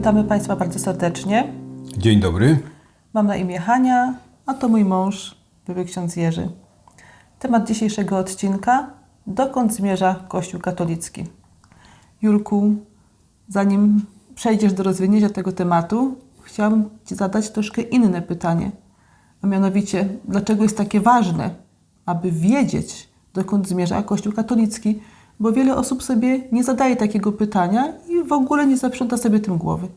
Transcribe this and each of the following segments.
Witamy Państwa bardzo serdecznie. Dzień dobry. Mam na imię Hania, a to mój mąż, były ksiądz Jerzy. Temat dzisiejszego odcinka: dokąd zmierza Kościół katolicki? Jurku, zanim przejdziesz do rozwinięcia tego tematu, chciałam Ci zadać troszkę inne pytanie. A mianowicie, dlaczego jest takie ważne, aby wiedzieć, dokąd zmierza Kościół katolicki? Bo wiele osób sobie nie zadaje takiego pytania w ogóle nie zaprząta sobie tym głowy.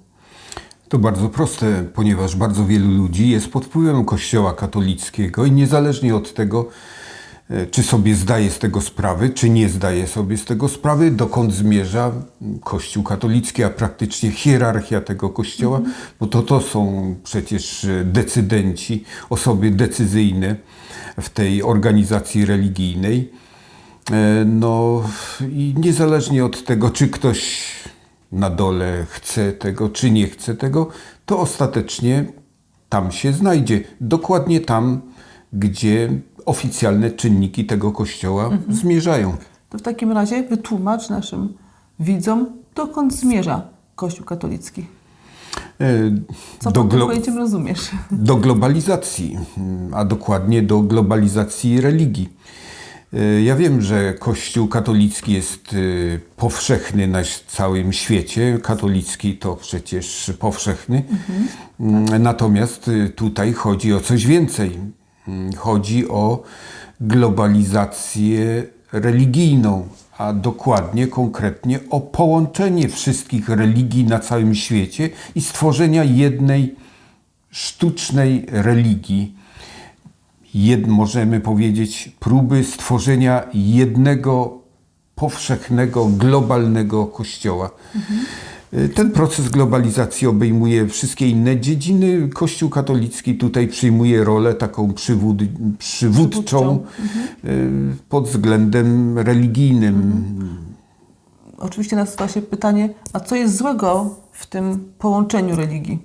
To bardzo proste, ponieważ bardzo wielu ludzi jest pod wpływem Kościoła katolickiego i niezależnie od tego, e, czy sobie zdaje z tego sprawy, czy nie zdaje sobie z tego sprawy, dokąd zmierza Kościół katolicki, a praktycznie hierarchia tego Kościoła, bo to to są przecież decydenci, osoby decyzyjne w tej organizacji religijnej. E, No i niezależnie od tego, czy ktoś na dole chce tego, czy nie chce tego, to ostatecznie tam się znajdzie. Dokładnie tam, gdzie oficjalne czynniki tego kościoła zmierzają. To w takim razie wytłumacz naszym widzom, dokąd zmierza Kościół katolicki. E, Co Do, pod pojęciem rozumiesz? do globalizacji, mm, a dokładnie do globalizacji religii. E, Ja wiem, że Kościół katolicki jest e, powszechny na całym świecie. Katolicki to przecież powszechny. Mm, Natomiast e, tutaj chodzi o coś więcej. Mm, Chodzi o globalizację religijną, a dokładnie, konkretnie o połączenie wszystkich religii na całym świecie i stworzenia jednej sztucznej religii. Jed, możemy powiedzieć, próby stworzenia jednego powszechnego, globalnego kościoła. Y, Ten proces globalizacji obejmuje wszystkie inne dziedziny. Kościół katolicki tutaj przyjmuje rolę taką przywód, przywódczą y, pod względem religijnym. Oczywiście nasuwa się pytanie, a co jest złego w tym połączeniu religii?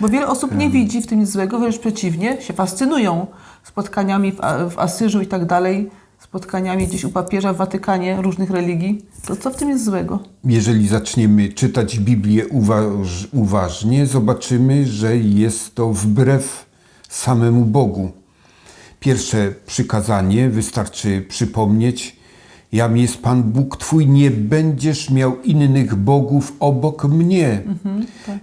Bo wiele osób nie widzi w tym nic złego, wręcz przeciwnie, się fascynują spotkaniami w, w Asyżu i tak dalej, spotkaniami gdzieś u papieża w Watykanie różnych religii. To co w tym jest złego? Jeżeli zaczniemy czytać Biblię uważ, uważnie, zobaczymy, że jest to wbrew samemu Bogu. Pierwsze przykazanie wystarczy przypomnieć: Jam jest Pan Bóg Twój, nie będziesz miał innych bogów obok mnie.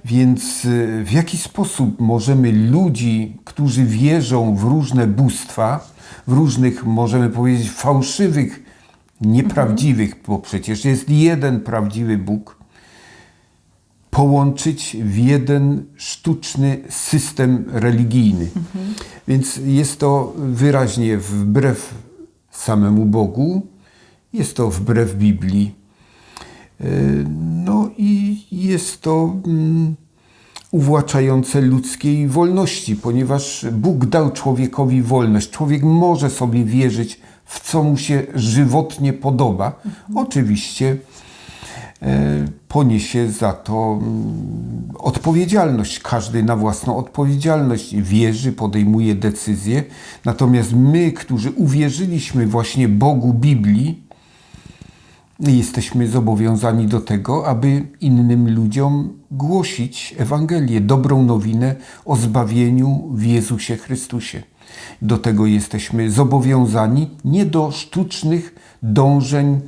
Więc y, w jaki sposób możemy ludzi, którzy wierzą w różne bóstwa, w różnych, możemy powiedzieć, fałszywych, nieprawdziwych, bo przecież jest jeden prawdziwy Bóg, połączyć w jeden sztuczny system religijny. Więc jest to wyraźnie wbrew samemu Bogu, jest to wbrew Biblii. E, No i jest to mm, uwłaczające ludzkiej wolności, ponieważ Bóg dał człowiekowi wolność. Człowiek może sobie wierzyć w co mu się żywotnie podoba. Oczywiście e, poniesie za to mm, odpowiedzialność. Każdy na własną odpowiedzialność wierzy, podejmuje decyzje. Natomiast my, którzy uwierzyliśmy właśnie Bogu Biblii, jesteśmy zobowiązani do tego, aby innym ludziom głosić Ewangelię, dobrą nowinę o zbawieniu w Jezusie Chrystusie. Do tego jesteśmy zobowiązani nie do sztucznych dążeń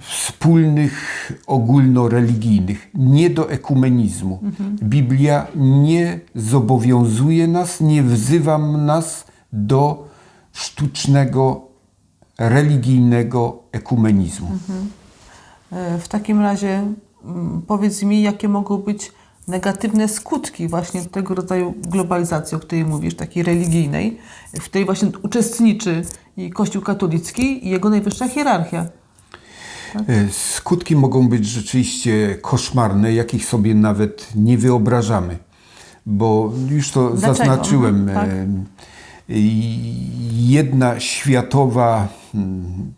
wspólnych, ogólnoreligijnych, nie do ekumenizmu. Biblia nie zobowiązuje nas, nie wzywa nas do sztucznego, religijnego ekumenizmu. E, W takim razie mm, powiedz mi, jakie mogą być negatywne skutki właśnie tego rodzaju globalizacji, o której mówisz, takiej religijnej, w której właśnie uczestniczy i Kościół katolicki i jego najwyższa hierarchia. E, Skutki mogą być rzeczywiście koszmarne, jakich sobie nawet nie wyobrażamy, bo już to Dlaczego? zaznaczyłem. Mhm, tak. e, Jedna światowa, mm,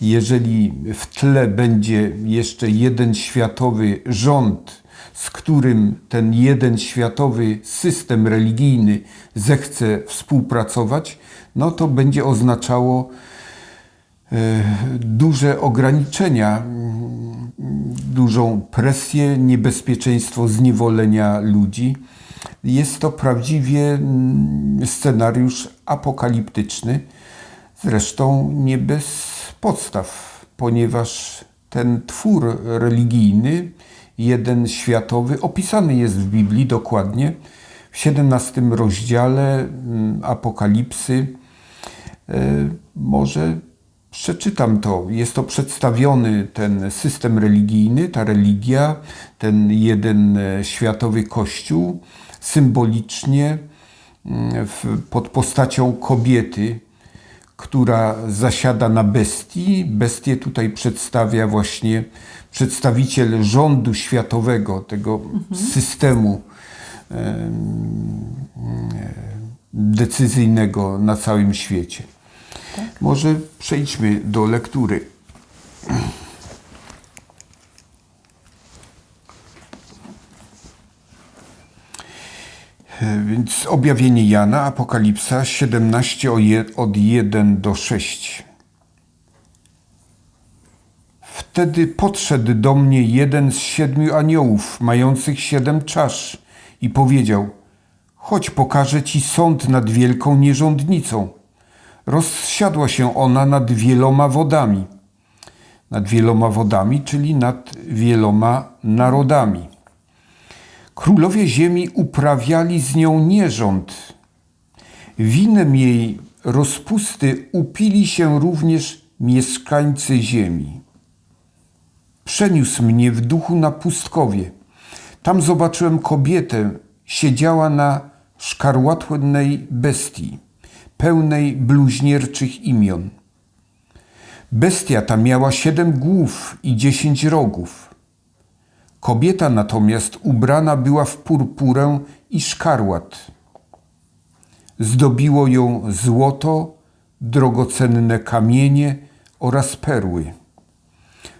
jeżeli w tle będzie jeszcze jeden światowy rząd, z którym ten jeden światowy system religijny zechce współpracować, no to będzie oznaczało e, duże ograniczenia dużą presję, niebezpieczeństwo zniewolenia ludzi. Jest to prawdziwie mm, scenariusz apokaliptyczny, zresztą nie bez podstaw, ponieważ ten twór religijny, jeden światowy, opisany jest w Biblii dokładnie w 17 rozdziale mm, Apokalipsy. E, Może przeczytam to. Jest to przedstawiony ten system religijny, ta religia, ten jeden e, światowy kościół, symbolicznie mm, pod postacią kobiety, która zasiada na bestii. Bestię tutaj przedstawia właśnie przedstawiciel rządu światowego, tego systemu em, decyzyjnego na całym świecie. Może przejdźmy do lektury. Więc objawienie Jana, Apokalipsa 17 o je- od 1 do 6. Wtedy podszedł do mnie jeden z siedmiu aniołów, mających siedem czasz, i powiedział: Chodź, pokażę ci sąd nad wielką nierządnicą. Rozsiadła się ona nad wieloma wodami. Nad wieloma wodami, czyli nad wieloma narodami. Królowie ziemi uprawiali z nią nierząd. Winem jej rozpusty upili się również mieszkańcy ziemi. Przeniósł mnie w duchu na pustkowie. Tam zobaczyłem kobietę, siedziała na szkarłatnej bestii, pełnej bluźnierczych imion. Bestia ta miała siedem głów i dziesięć rogów. Kobieta natomiast ubrana była w purpurę i szkarłat. Zdobiło ją złoto, drogocenne kamienie oraz perły.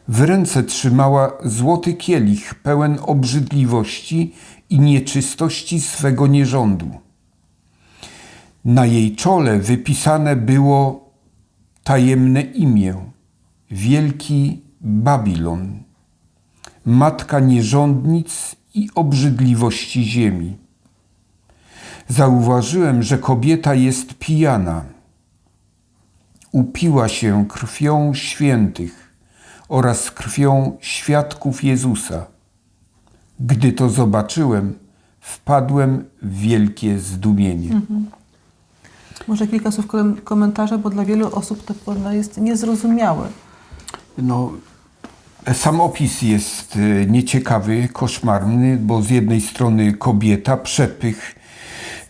W ręce trzymała złoty kielich pełen obrzydliwości i nieczystości swego nierządu. Na jej czole wypisane było tajemne imię Wielki Babilon, matka nierządnic i obrzydliwości ziemi. Zauważyłem, że kobieta jest pijana. Upiła się krwią świętych oraz krwią świadków Jezusa. Gdy to zobaczyłem, wpadłem w wielkie zdumienie. Może kilka słów kom- komentarza, bo dla wielu osób to jest niezrozumiałe. No, sam opis jest e, nieciekawy, koszmarny, bo z jednej strony kobieta, przepych,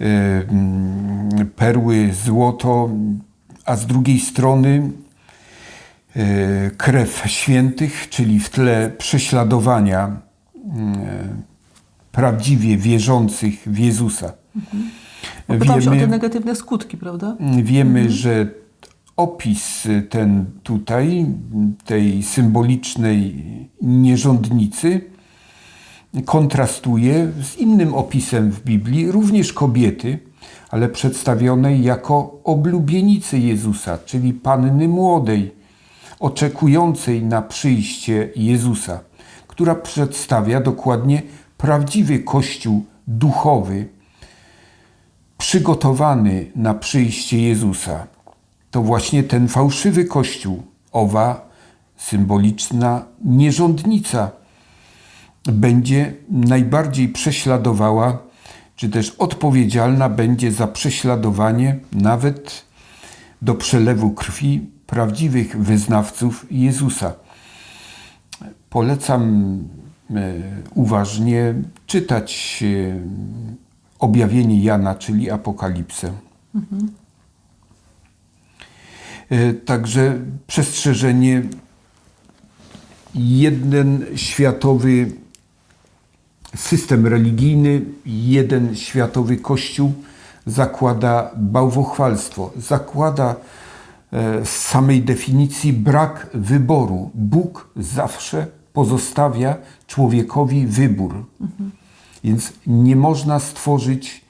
e, mm, perły, złoto, a z drugiej strony e, krew świętych, czyli w tle prześladowania prawdziwie wierzących w Jezusa. Bo Pytam się o te negatywne skutki, prawda? Wiemy, że opis ten tutaj, tej symbolicznej nierządnicy, kontrastuje z innym opisem w Biblii, również kobiety, ale przedstawionej jako oblubienicy Jezusa, czyli panny młodej, oczekującej na przyjście Jezusa, która przedstawia dokładnie prawdziwy Kościół duchowy, przygotowany na przyjście Jezusa. To właśnie ten fałszywy kościół, owa symboliczna nierządnica, będzie najbardziej prześladowała, czy też odpowiedzialna będzie za prześladowanie nawet do przelewu krwi prawdziwych wyznawców Jezusa. Polecam e, uważnie czytać e, objawienie Jana, czyli Apokalipsę. E, Także przestrzeżenie, jeden światowy system religijny, jeden światowy kościół zakłada bałwochwalstwo, zakłada e, z samej definicji brak wyboru. Bóg zawsze pozostawia człowiekowi wybór. Więc nie można stworzyć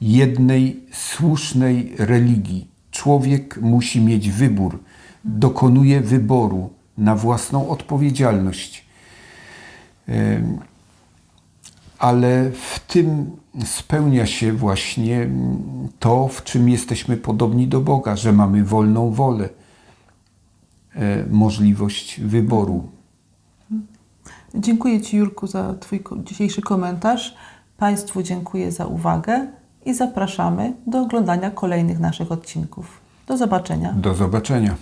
jednej słusznej religii. Człowiek musi mieć wybór, dokonuje wyboru na własną odpowiedzialność. Ale w tym spełnia się właśnie mm, to, w czym jesteśmy podobni do Boga, że mamy wolną wolę, e, możliwość wyboru. Dziękuję Ci, Jurku, za Twój dzisiejszy komentarz. Państwu dziękuję za uwagę i zapraszamy do oglądania kolejnych naszych odcinków. Do zobaczenia. Do zobaczenia.